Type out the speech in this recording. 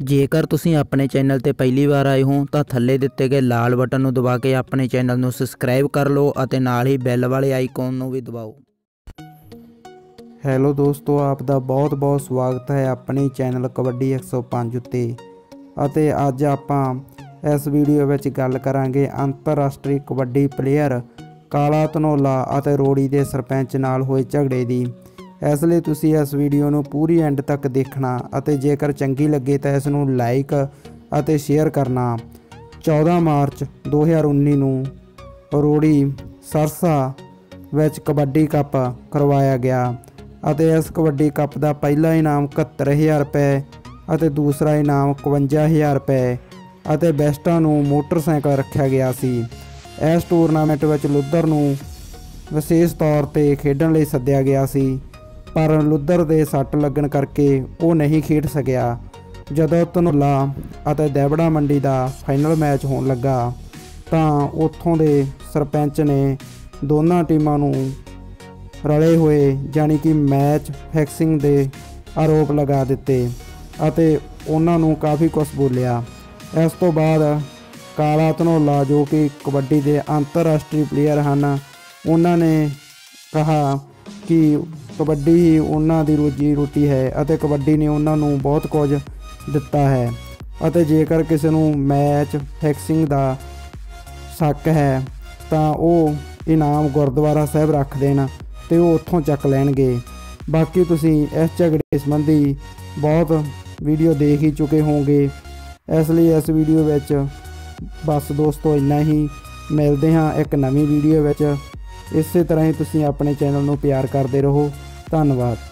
ਜੇਕਰ ਤੁਸੀਂ ਆਪਣੇ ਚੈਨਲ ਤੇ ਪਹਿਲੀ ਵਾਰ ਆਏ ਹੋ, ਤਾਂ ਥੱਲੇ ਦਿੱਤੇ ਗਏ ਲਾਲ ਬਟਨ ਨੂੰ ਦਬਾ ਕੇ ਆਪਣੇ ਚੈਨਲ ਨੂੰ ਸਬਸਕ੍ਰਾਈਬ ਕਰ ਲਓ ਅਤੇ ਨਾਲ ਹੀ ਬੈਲ ਵਾਲੇ ਆਈਕਨ ਨੂੰ ਵੀ ਦਬਾਓ। ਹੈਲੋ ਦੋਸਤੋ, ਆਪ ਦਾ ਬਹੁਤ-ਬਹੁਤ ਸਵਾਗਤ ਹੈ ਆਪਣੇ ਚੈਨਲ ਕਬੱਡੀ 105 ਉੱਤੇ। ਅਤੇ ਅੱਜ ਆਪਾਂ ਇਸ ਵੀਡੀਓ ਵਿੱਚ ਗੱਲ ਕਰਾਂਗੇ ਅੰਤਰਰਾਸ਼ਟਰੀ ਕਬੱਡੀ ਪਲੇਅਰ ਕਾਲਾ ਧਨੋਲਾ ਅਤੇ ਰੋੜੀ ਦੇ ਸਰਪੰਚ ਨਾਲ ਹੋਏ ਝਗੜੇ ਦੀ। ਇਸ ਲਈ ਤੁਸੀਂ ਇਸ ਵੀਡੀਓ ਨੂੰ ਪੂਰੀ ਐਂਡ ਤੱਕ ਦੇਖਣਾ ਅਤੇ ਜੇਕਰ ਚੰਗੀ ਲੱਗੇ ਤਾਂ ਇਸ ਨੂੰ ਲਾਈਕ ਅਤੇ ਸ਼ੇਅਰ ਕਰਨਾ। 14 ਮਾਰਚ 2019 ਨੂੰ ਰੋੜੀ ਸਰਸਾ ਵਿੱਚ ਕਬੱਡੀ ਕੱਪ ਕਰਵਾਇਆ ਗਿਆ ਅਤੇ ਇਸ ਕਬੱਡੀ ਕੱਪ ਦਾ ਪਹਿਲਾ ਇਨਾਮ 71000 ਰੁਪਏ ਅਤੇ ਦੂਸਰਾ ਇਨਾਮ 51000 ਰੁਪਏ ਅਤੇ ਬੈਸਟਾਂ ਨੂੰ ਮੋਟਰਸਾਈਕਲ ਰੱਖਿਆ ਗਿਆ ਸੀ। ਇਸ ਟੂਰਨਾਮੈਂਟ ਵਿੱਚ ਲੁੱਧਰ ਨੂੰ ਵਿਸ਼ੇਸ਼ ਤੌਰ ਤੇ ਖੇਡਣ ਲਈ ਸੱਦਿਆ ਗਿਆ ਸੀ। ਪਰ ਲੁੱਧਰ ਦੇ ਸੱਟ ਲੱਗਣ ਕਰਕੇ ਉਹ ਨਹੀਂ ਖੇਡ ਸਕਿਆ, ਜਦੋਂ ਧਨੌਲਾ ਅਤੇ ਦੇਵੜਾ ਮੰਡੀ ਦਾ ਫਾਈਨਲ ਮੈਚ ਹੋਣ ਲੱਗਾ ਤਾਂ ਉੱਥੋਂ ਦੇ ਸਰਪੰਚ ਨੇ ਦੋਨਾਂ ਟੀਮਾਂ ਨੂੰ ਰਲੇ ਹੋਏ ਜਾਨੀ ਕਿ ਮੈਚ ਫਿਕਸਿੰਗ ਦੇ ਆਰੋਪ ਲਗਾ ਦਿੱਤੇ ਅਤੇ ਉਹਨਾਂ ਨੂੰ ਕਾਫੀ ਕੁਝ ਬੋਲਿਆ। ਇਸ ਤੋਂ ਬਾਅਦ ਕਾਲਾ ਧਨੋਲਾ ਜੋ ਕਿ ਕਬੱਡੀ ਦੇ ਅੰਤਰਰਾਸ਼ਟਰੀ ਪਲੇਅਰ ਹਨ, ਉਹਨਾਂ ਨੇ ਕਹਾ ਕਿ ਕਬੱਡੀ ਹੀ ਉਹਨਾਂ ਦੀ ਰੋਜੀ ਰੋਟੀ ਹੈ ਅਤੇ ਕਬੱਡੀ ਨੇ ਉਹਨਾਂ ਨੂੰ ਬਹੁਤ ਕੁਝ ਦਿੱਤਾ ਹੈ। ਅਤੇ ਜੇਕਰ ਕਿਸੇ ਨੂੰ ਮੈਚ ਫਿਕਸਿੰਗ ਦਾ ਸ਼ੱਕ ਹੈ, ਤਾਂ ਉਹ ਇਨਾਮ ਗੁਰਦੁਆਰਾ ਸਾਹਿਬ ਰੱਖ ਦੇਣ ਤੇ ਉਹ ਉੱਥੋਂ ਚੱਕ ਲੈਣਗੇ। ਬਾਕੀ ਤੁਸੀਂ ਇਸ ਝਗੜੇ ਸੰਬੰਧੀ ਬਹੁਤ ਵੀਡੀਓ ਦੇਖ ਹੀ ਚੁੱਕੇ ਹੋਵੋਗੇ। ਇਸ ਲਈ ਇਸ ਵੀਡੀਓ ਵਿੱਚ ਬਸ ਦੋਸਤੋ ਇੰਨਾ ਹੀ। ਮਿਲਦੇ ਹਾਂ ਇੱਕ ਨਵੀਂ ਵੀਡੀਓ ਵਿੱਚ। ਇਸੇ ਤਰ੍ਹਾਂ ਹੀ ਤੁਸੀਂ ਆਪਣੇ ਚੈਨਲ ਨੂੰ ਪਿਆਰ ਕਰਦੇ ਰਹੋ। ਧੰਨਵਾਦ।